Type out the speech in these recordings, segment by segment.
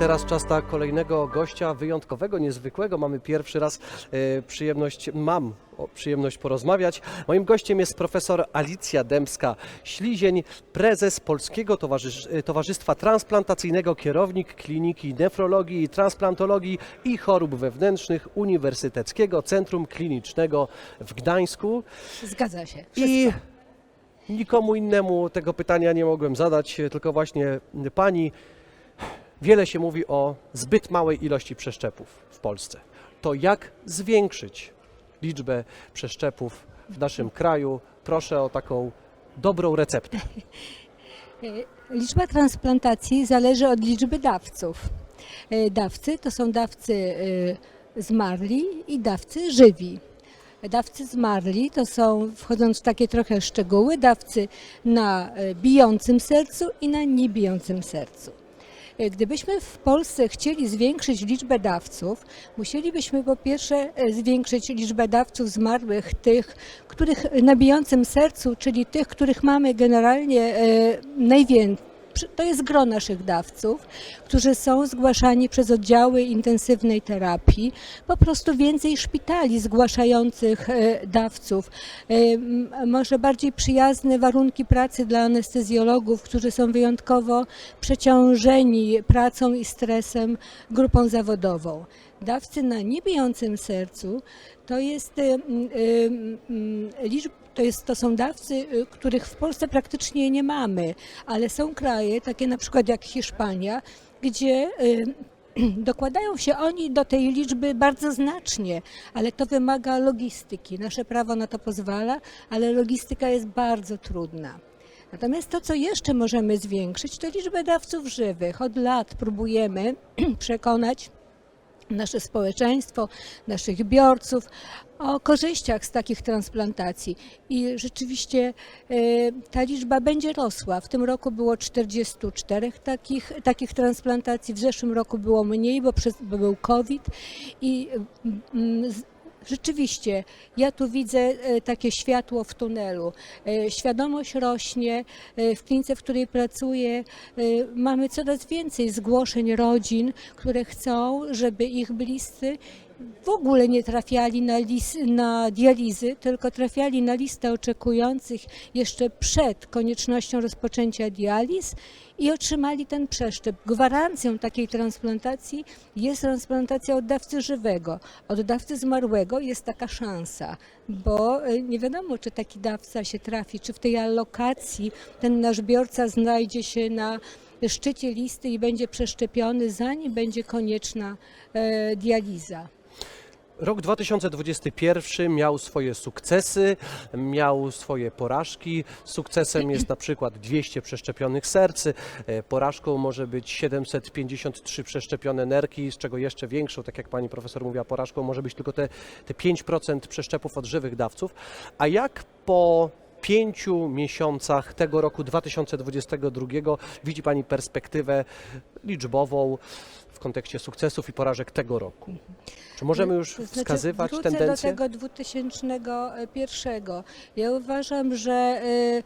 teraz czas na kolejnego gościa wyjątkowego, niezwykłego. Mamy pierwszy raz e, przyjemność, mam przyjemność porozmawiać. Moim gościem jest profesor Alicja Dębska-Ślizień, prezes Polskiego Towarzysz, e, Towarzystwa Transplantacyjnego, kierownik Kliniki Nefrologii i Transplantologii i Chorób Wewnętrznych Uniwersyteckiego Centrum Klinicznego w Gdańsku. Zgadza się. I nikomu innemu tego pytania nie mogłem zadać, tylko właśnie pani. Wiele się mówi o zbyt małej ilości przeszczepów w Polsce. To jak zwiększyć liczbę przeszczepów w naszym kraju? Proszę o taką dobrą receptę. E, Liczba transplantacji zależy od liczby dawców. E, Dawcy to są dawcy e, zmarli i dawcy żywi. Dawcy zmarli to są, wchodząc w takie trochę szczegóły, dawcy na bijącym sercu i na niebijącym sercu. E, Gdybyśmy w Polsce chcieli zwiększyć liczbę dawców, musielibyśmy po pierwsze e, zwiększyć liczbę dawców zmarłych, tych, których na bijącym sercu, czyli tych, których mamy generalnie najwięcej. To jest gro naszych dawców, którzy są zgłaszani przez oddziały intensywnej terapii, po prostu więcej szpitali zgłaszających e, dawców, E, może bardziej przyjazne warunki pracy dla anestezjologów, którzy są wyjątkowo przeciążeni pracą i stresem, grupą zawodową. Dawcy na niebijącym sercu to jest m, e, m, liczba to, jest, to są dawcy, y, których w Polsce praktycznie nie mamy, ale są kraje, takie na przykład jak Hiszpania, gdzie y, dokładają się oni do tej liczby bardzo znacznie, ale to wymaga logistyki. Nasze prawo na to pozwala, ale logistyka jest bardzo trudna. Natomiast to, co jeszcze możemy zwiększyć, to liczbę dawców żywych. Od lat próbujemy przekonać nasze społeczeństwo, naszych biorców o korzyściach z takich transplantacji. I rzeczywiście e, ta liczba będzie rosła. W tym roku było 44 takich, takich transplantacji, w zeszłym roku było mniej, bo, przez, bo był COVID. I mm, Rzeczywiście, ja tu widzę e, takie światło w tunelu. E, Świadomość rośnie. E, W klinice, w której pracuję, mamy coraz więcej zgłoszeń rodzin, które chcą, żeby ich bliscy w ogóle nie trafiali na, lis, na dializy, tylko trafiali na listę oczekujących jeszcze przed koniecznością rozpoczęcia dializ i otrzymali ten przeszczep. Gwarancją takiej transplantacji jest transplantacja od dawcy żywego. Od dawcy zmarłego jest taka szansa, bo e, nie wiadomo, czy taki dawca się trafi, czy w tej alokacji ten nasz biorca znajdzie się na szczycie listy i będzie przeszczepiony, zanim będzie konieczna e, dializa. Rok 2021 miał swoje sukcesy, miał swoje porażki. Sukcesem jest na przykład 200 przeszczepionych serc, e, porażką może być 753 przeszczepione nerki, z czego jeszcze większą, tak jak pani profesor mówiła, porażką może być tylko te, te 5% przeszczepów od żywych dawców. A jak po pięciu miesiącach tego roku 2022 widzi pani perspektywę liczbową kontekście sukcesów i porażek tego roku? Czy możemy już To znaczy, wskazywać wrócę tendencje? do tego 2001. Ja uważam, że y,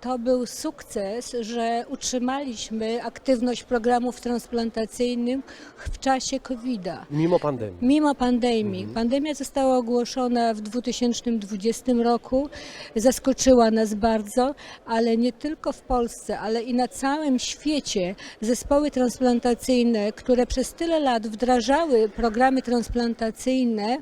to był sukces, że utrzymaliśmy aktywność programów transplantacyjnych w czasie COVID-a. Mimo pandemii. Mimo pandemii. Pandemia została ogłoszona w 2020 roku, zaskoczyła nas bardzo, ale nie tylko w Polsce, ale i na całym świecie zespoły transplantacyjne, które przez tyle lat wdrażały programy transplantacyjne,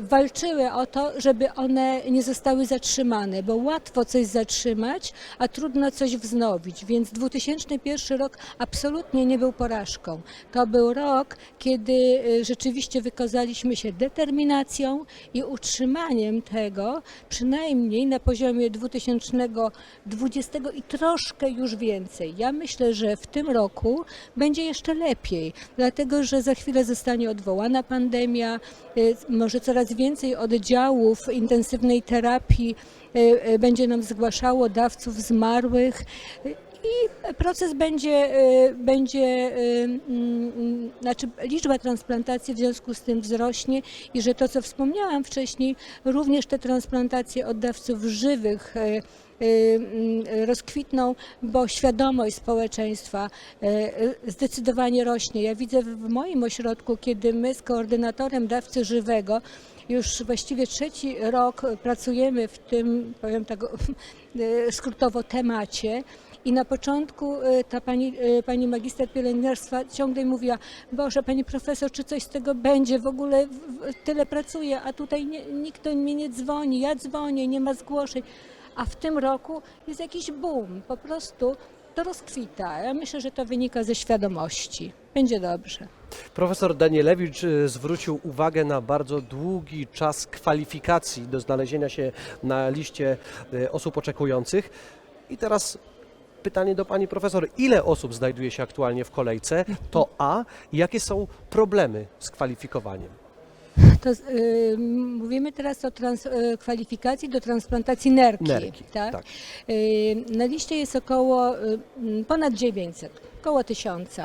walczyły o to, żeby one nie zostały zatrzymane, bo łatwo coś zatrzymać, a trudno coś wznowić. Więc 2001 rok absolutnie nie był porażką. To był rok, kiedy y, rzeczywiście wykazaliśmy się determinacją i utrzymaniem tego, przynajmniej na poziomie 2020 i troszkę już więcej. Ja myślę, że w tym roku będzie jeszcze lepiej, dlatego że za chwilę zostanie odwołana pandemia, y, może coraz więcej oddziałów intensywnej terapii y, y, będzie nam zgłaszało dawców zmarłych. I proces będzie, y, będzie mm, znaczy liczba transplantacji w związku z tym wzrośnie i że to, co wspomniałam wcześniej, również te transplantacje od dawców żywych rozkwitną, bo świadomość społeczeństwa y, zdecydowanie rośnie. Ja widzę w moim ośrodku, kiedy my z koordynatorem dawcy żywego już właściwie trzeci rok pracujemy w tym, powiem tak y, skrótowo, temacie. I na początku y, ta pani, y, pani magister pielęgniarstwa ciągle mówiła, Boże, pani profesor, czy coś z tego będzie? W ogóle tyle pracuję, a tutaj nie, nikt do mnie nie dzwoni, ja dzwonię, nie ma zgłoszeń. A w tym roku jest jakiś boom, po prostu to rozkwita. Ja myślę, że to wynika ze świadomości. Będzie dobrze. Profesor Danielewicz y, zwrócił uwagę na bardzo długi czas kwalifikacji do znalezienia się na liście y, osób oczekujących. I teraz pytanie do pani profesor. Ile osób znajduje się aktualnie w kolejce? To A. Jakie są problemy z kwalifikowaniem? To, y, mówimy teraz o trans, y, kwalifikacji do transplantacji nerki. Nerki, tak? tak. Y, na liście jest około y, ponad 900, około 1000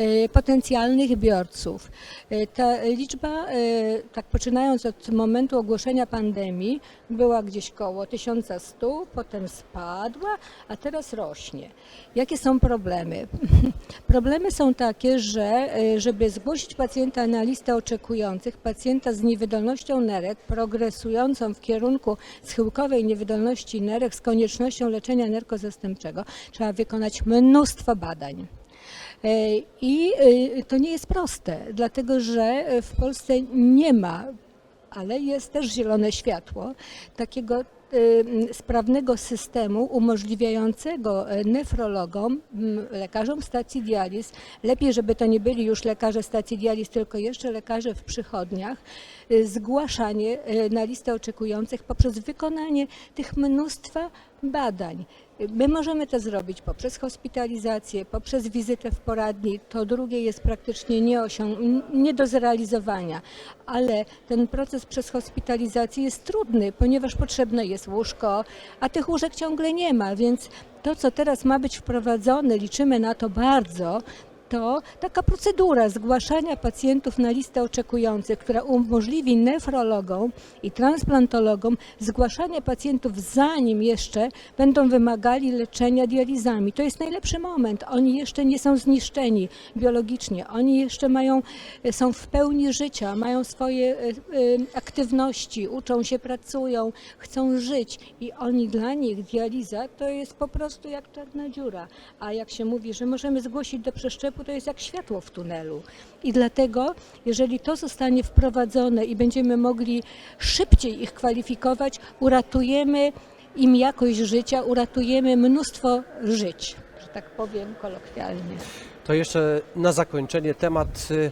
y, potencjalnych biorców. Y, ta liczba, y, tak poczynając od momentu ogłoszenia pandemii, była gdzieś koło 1100, potem spadła, a teraz rośnie. Jakie są problemy? Problemy są takie, że żeby zgłosić pacjenta na listę oczekujących, pacjenta z niewydolnością nerek progresującą w kierunku schyłkowej niewydolności nerek z koniecznością leczenia nerkozastępczego, trzeba wykonać mnóstwo badań. E, I y, to nie jest proste, dlatego że w Polsce nie ma ale jest też zielone światło takiego sprawnego systemu umożliwiającego e, nefrologom, lekarzom stacji dializ, lepiej, żeby to nie byli już lekarze stacji dializ, tylko jeszcze lekarze w przychodniach, zgłaszanie e, na listę oczekujących poprzez wykonanie tych mnóstwa badań. My możemy to zrobić poprzez hospitalizację, poprzez wizytę w poradni. To drugie jest praktycznie nie, nie do zrealizowania, ale ten proces przez hospitalizację jest trudny, ponieważ potrzebne jest łóżko, a tych łóżek ciągle nie ma, więc to, co teraz ma być wprowadzone, liczymy na to bardzo, to taka procedura zgłaszania pacjentów na listę oczekujących, która umożliwi nefrologom i transplantologom zgłaszanie pacjentów zanim jeszcze będą wymagali leczenia dializami. To jest najlepszy moment. Oni jeszcze nie są zniszczeni biologicznie. Oni jeszcze mają, są w pełni życia, mają swoje e, e, aktywności, uczą się, pracują, chcą żyć i oni dla nich dializa to jest po prostu jak czarna dziura. A jak się mówi, że możemy zgłosić do przeszczepu, to jest jak światło w tunelu. I dlatego, jeżeli to zostanie wprowadzone i będziemy mogli szybciej ich kwalifikować, uratujemy im jakość życia, uratujemy mnóstwo żyć, że tak powiem kolokwialnie. To jeszcze na zakończenie temat, y,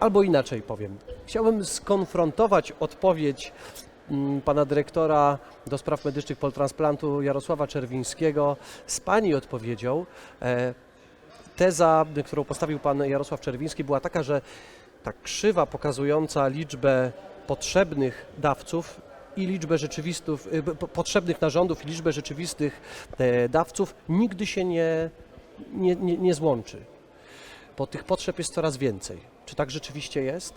albo inaczej powiem. Chciałbym skonfrontować odpowiedź mm, pana dyrektora do spraw medycznych poltransplantu Jarosława Czerwińskiego z pani odpowiedzią. Teza, którą postawił pan Jarosław Czerwiński, była taka, że ta krzywa pokazująca liczbę potrzebnych dawców i liczbę rzeczywistów, po- potrzebnych narządów i liczbę rzeczywistych e, dawców nigdy się nie, nie, nie, nie złączy, bo tych potrzeb jest coraz więcej. Czy tak rzeczywiście jest?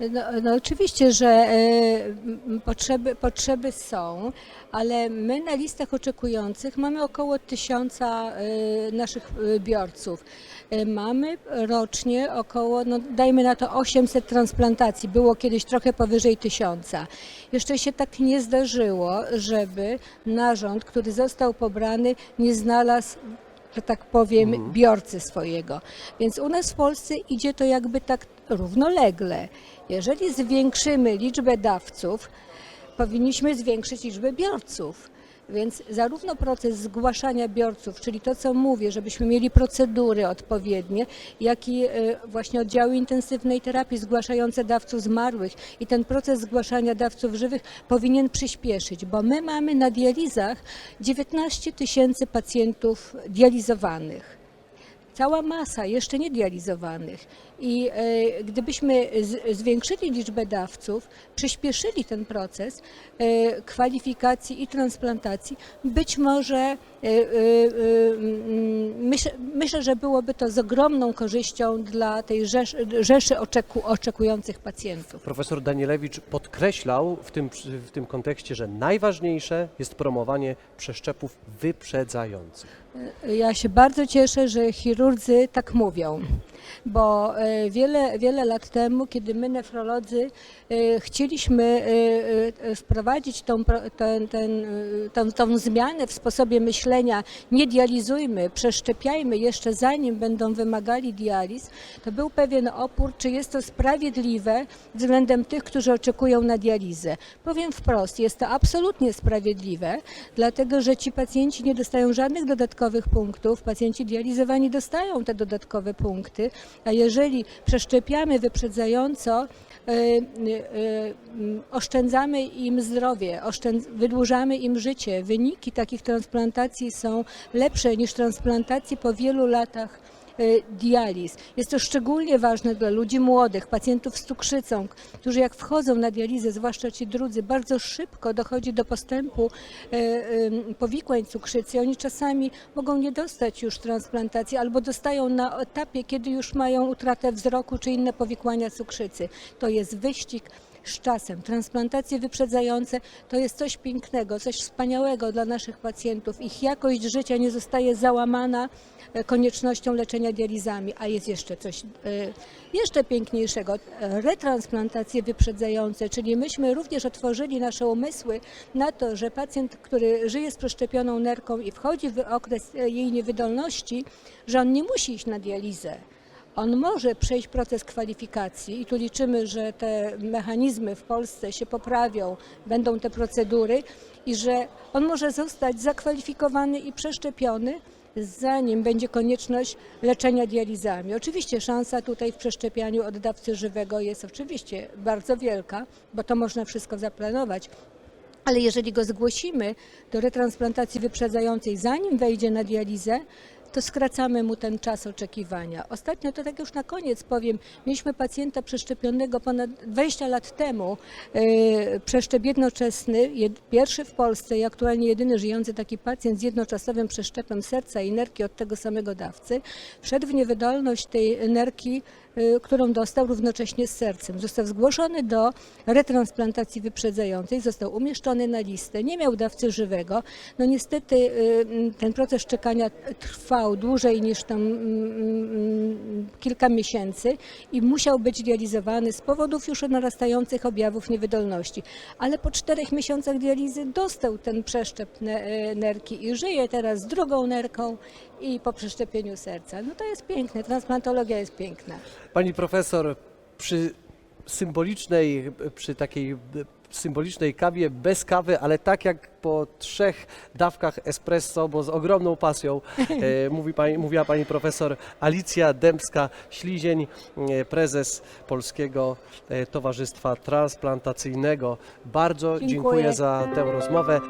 No, no oczywiście, że e, potrzeby, potrzeby są, ale my na listach oczekujących mamy około tysiąca e, naszych e, biorców. Mamy rocznie około, no dajmy na to 800 transplantacji, było kiedyś trochę powyżej tysiąca. Jeszcze się tak nie zdarzyło, żeby narząd, który został pobrany, nie znalazł że tak powiem, biorcy swojego. Więc u nas w Polsce idzie to jakby tak równolegle. Jeżeli zwiększymy liczbę dawców, powinniśmy zwiększyć liczbę biorców. Więc zarówno proces zgłaszania biorców, czyli to, co mówię, żebyśmy mieli procedury odpowiednie, jak i e, właśnie oddziały intensywnej terapii zgłaszające dawców zmarłych i ten proces zgłaszania dawców żywych powinien przyspieszyć, bo my mamy na dializach 19 tysięcy pacjentów dializowanych. Cała masa jeszcze niedializowanych. I e, gdybyśmy zwiększyli liczbę dawców, przyspieszyli ten proces e, kwalifikacji i transplantacji, być może e, myślę, że byłoby to z ogromną korzyścią dla tej rzeszy, rzeszy oczeku, oczekujących pacjentów. Profesor Danielewicz podkreślał w tym, w tym kontekście, że najważniejsze jest promowanie przeszczepów wyprzedzających. Ja się bardzo cieszę, że chirurdzy tak mówią, bo e, wiele, wiele lat temu, kiedy my nefrolodzy e, chcieliśmy e, wprowadzić tą, ten, ten, tą, tą zmianę w sposobie myślenia, nie dializujmy, przeszczepiajmy jeszcze zanim będą wymagali dializ, to był pewien opór, czy jest to sprawiedliwe względem tych, którzy oczekują na dializę. Powiem wprost, jest to absolutnie sprawiedliwe, dlatego że ci pacjenci nie dostają żadnych dodatkowych punktów, pacjenci dializowani dostają te dodatkowe punkty, a jeżeli przeszczepiamy wyprzedzająco, e, e, m, oszczędzamy im zdrowie, wydłużamy im życie. Wyniki takich transplantacji są lepsze niż transplantacji po wielu latach e, dializ. Jest to szczególnie ważne dla ludzi młodych, pacjentów z cukrzycą, którzy jak wchodzą na dializę, zwłaszcza ci drudzy, bardzo szybko dochodzi do postępu e, em, powikłań cukrzycy. Oni czasami mogą nie dostać już transplantacji albo dostają na etapie, kiedy już mają utratę wzroku czy inne powikłania cukrzycy. To jest wyścig z czasem. Transplantacje wyprzedzające to jest coś pięknego, coś wspaniałego dla naszych pacjentów. Ich jakość życia nie zostaje załamana e, koniecznością leczenia dializami, a jest jeszcze coś e, jeszcze piękniejszego. Retransplantacje wyprzedzające, czyli myśmy również otworzyli nasze umysły na to, że pacjent, który żyje z przeszczepioną nerką i wchodzi w okres e, jej niewydolności, że on nie musi iść na dializę. On może przejść proces kwalifikacji i tu liczymy, że te mechanizmy w Polsce się poprawią, będą te procedury i że on może zostać zakwalifikowany i przeszczepiony, zanim będzie konieczność leczenia dializami. Oczywiście szansa tutaj w przeszczepianiu oddawcy żywego jest oczywiście bardzo wielka, bo to można wszystko zaplanować. Ale jeżeli go zgłosimy do retransplantacji wyprzedzającej, zanim wejdzie na dializę, to skracamy mu ten czas oczekiwania. Ostatnio, to tak już na koniec powiem, mieliśmy pacjenta przeszczepionego ponad 20 lat temu, e, przeszczep jednoczesny, jed, pierwszy w Polsce i aktualnie jedyny żyjący taki pacjent z jednoczasowym przeszczepem serca i nerki od tego samego dawcy, wszedł w niewydolność tej nerki, którą dostał równocześnie z sercem. Został zgłoszony do retransplantacji wyprzedzającej, został umieszczony na listę, nie miał dawcy żywego. No niestety y, ten proces czekania trwał dłużej niż tam kilka miesięcy i musiał być dializowany z powodów już narastających objawów niewydolności. Ale po czterech miesiącach dializy dostał ten przeszczep e, nerki i żyje teraz z drugą nerką i po przeszczepieniu serca. No to jest piękne, transplantologia jest piękna. Pani profesor, przy symbolicznej, przy takiej symbolicznej kawie, bez kawy, ale tak jak po trzech dawkach espresso, bo z ogromną pasją, e, mówi pani, mówiła pani profesor Alicja Dębska-Ślizień, e, prezes Polskiego e, Towarzystwa Transplantacyjnego. Bardzo Dziękuję. dziękuję za tę rozmowę.